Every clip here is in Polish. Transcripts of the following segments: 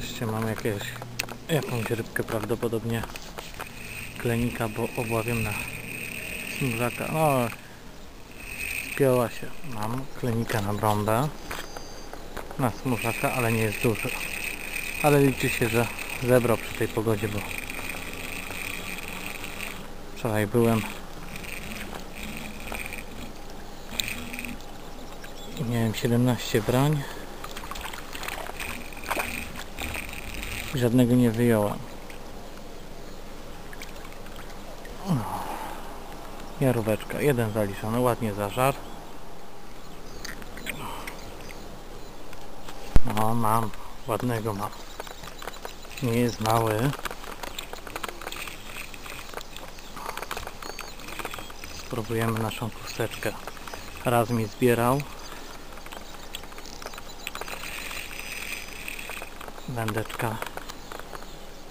Wreszcie mam jakieś, jakąś rybkę prawdopodobnie klenika, bo obławiam na smulaka. O, spięła się. Mam klenika na brąbę, na smulaka, ale nie jest duży. Ale liczy się, że zebrał przy tej pogodzie, bo wczoraj byłem i miałem 17 brań żadnego nie wyjąłem. Jaróweczka, jeden zaliczony, ładnie zażar. No mam, ładnego mam. Nie jest mały. Spróbujemy naszą chusteczkę. Raz mi zbierał. Wędeczka.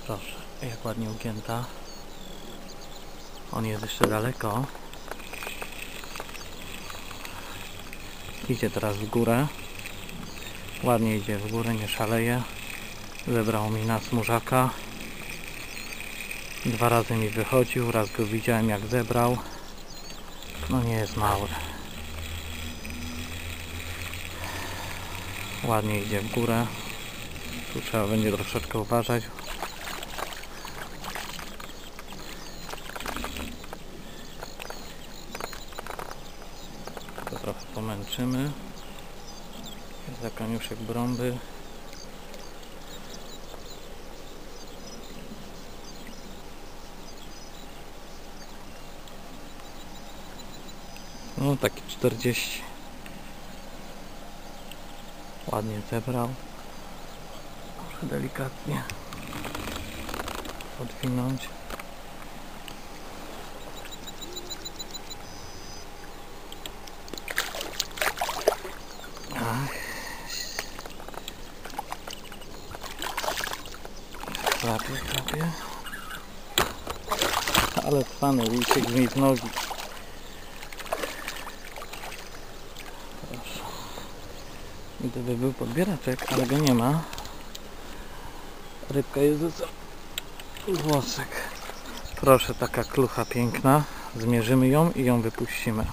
Proszę, jak ładnie ugięta. On jest jeszcze daleko. Idzie teraz w górę. Ładnie idzie w górę, nie szaleje. Zebrał mi na smużaka. Dwa razy mi wychodził, raz go widziałem jak zebrał. No nie jest mały. Ładnie idzie w górę. Tu trzeba będzie troszeczkę uważać. To trochę pomęczymy. Za koniuszek brąby. No taki 40. Ładnie zebrał. Muszę delikatnie odwinąć. Ale cwany uciekł mi z nogi. Gdyby był podbieraczek, ale go nie ma. Rybka jest za włosek. Proszę, taka klucha piękna. Zmierzymy ją i ją wypuścimy.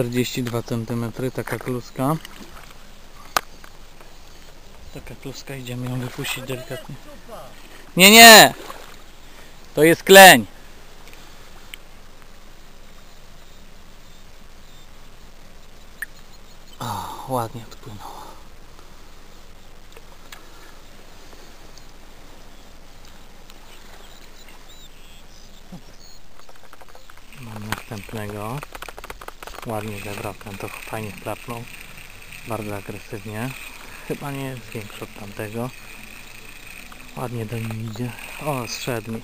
Czterdzieści dwa centymetry, taka kluska. Taka kluska, idziemy ją wypuścić delikatnie. Nie, nie! To jest kleń. O, ładnie odpłynął. Mam następnego. Ładnie zebrał ten, to fajnie klapnął. Bardzo agresywnie. Chyba nie jest większy od tamtego. Ładnie do niej idzie. O, zszedł mi.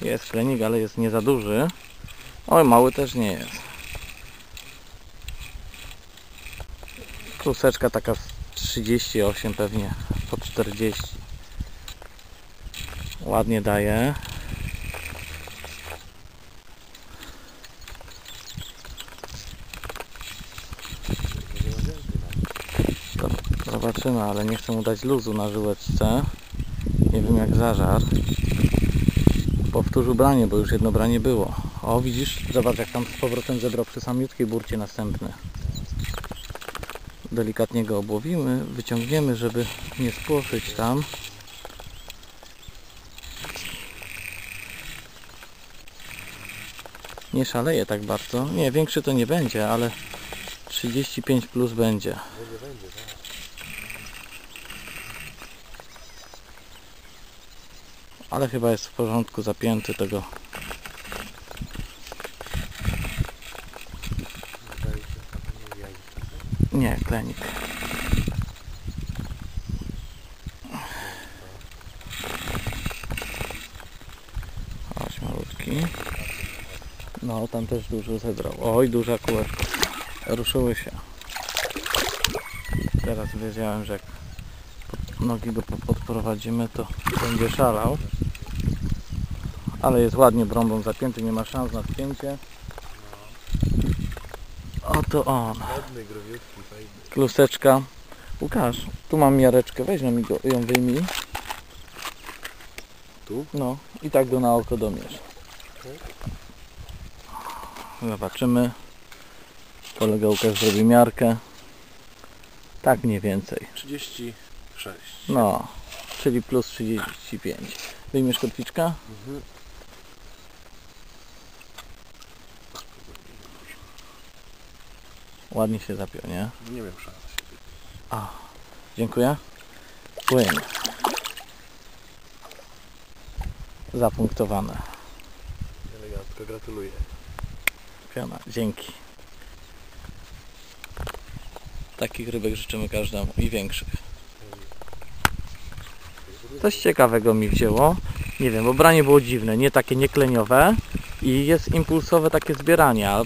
Jest klenik, ale jest nie za duży. Oj, mały też nie jest. Kluseczka taka z 38 pewnie, po 40. Ładnie daje. Zobaczymy, ale nie chcę mu dać luzu na żyłeczce. Nie wiem jak zażar. Powtórzył branie, bo już jedno branie było. O, widzisz? Zobacz jak tam z powrotem zebrał przy samiutkiej burcie następny. Delikatnie go obłowimy, wyciągniemy, żeby nie spłoszyć tam. Nie szaleje tak bardzo. Nie, większy to nie będzie, ale 35 plus będzie. Będzie, będzie, tak. Ale chyba jest w porządku zapięty tego. Nie, klenik. Oś malutki. No, tam też dużo zebrał. Oj, duża kółeczka. ruszyły się. Teraz wiedziałem, że nogi go po- podprowadzimy, to będzie szalał. Ale jest ładnie brąbą zapięty, nie ma szans na spięcie. Oto on. Kluseczka. Łukasz, tu mam miareczkę, weź go, ją wyjmij. Tu? No i tak go na oko domierz. Zobaczymy. Kolega Łukasz zrobi miarkę. Tak mniej więcej. 36. No, czyli plus 35. Wyjmiesz kotwiczka? Mhm. Ładnie się zapiął, nie? Nie wiem szans. Dziękuję. Płyn. Zapunktowane. Elegancko, gratuluję. Piona, dzięki. Takich rybek życzymy każdemu i większych. Coś ciekawego mi wzięło. Nie wiem, bo branie było dziwne, nie takie niekleniowe i jest impulsowe takie zbieranie, a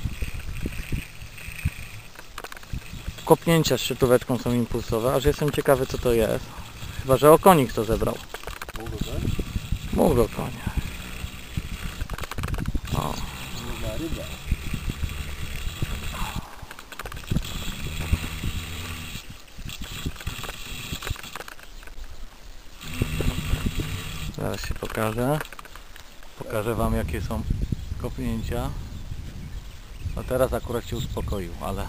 kopnięcia szczytóweczką są impulsowe, aż jestem ciekawy co to jest. Chyba, że okonik to zebrał. Mógł tak? Mógł konia. O, ryba. Zaraz się pokażę. Pokażę Wam jakie są kopnięcia. No teraz akurat się uspokoił, ale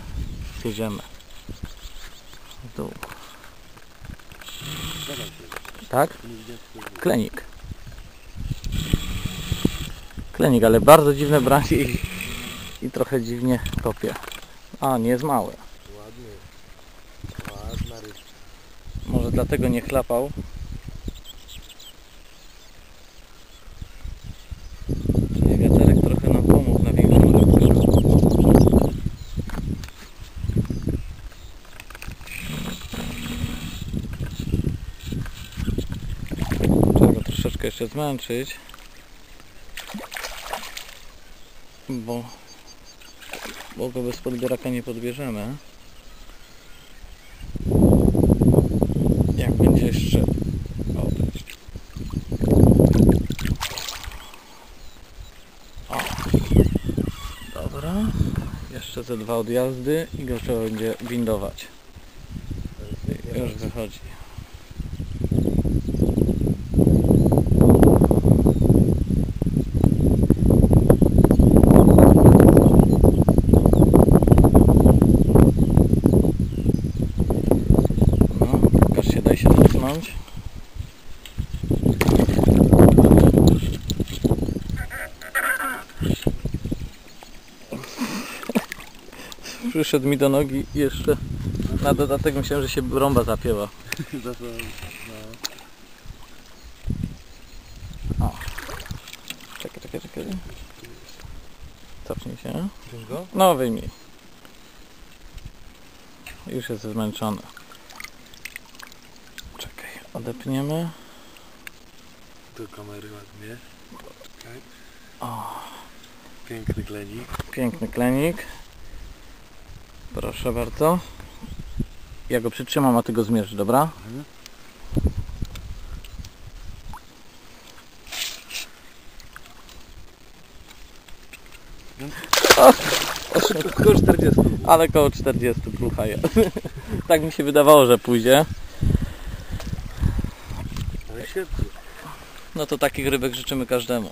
zjedziemy. W dół. Tak? Klenik. Klenik, ale bardzo dziwne branie i, i trochę dziwnie kopie. A, nie jest mały. Ładny. Ładna rybka. Może dlatego nie chlapał. Nie, wiaterek trochę nam pomógł na większą rybkę. Trzeba go troszeczkę jeszcze zmęczyć. Bo, bo go bez podbieraka nie podbierzemy. Jak będzie jeszcze. O. Dobra. Jeszcze te dwa odjazdy i go trzeba będzie windować. Już wychodzi. No, pokaż się, daj się dotknąć. Przyszedł mi do nogi i jeszcze na dodatek myślałem, że się rąba. Zatem, no. Czekaj, czekaj, czekaj. Cofnij się. No wyjmij. Już jest zmęczony. Czekaj, odepniemy. Do kamery ładnie. Poczekaj. O, Piękny klenik. piękny klenik. Proszę bardzo. Ja go przytrzymam, a ty go zmierz, dobra? Mhm. Koło 40. Ale koło 40 plucha jest. tak mi się wydawało, że pójdzie. No to takich rybek życzymy każdemu.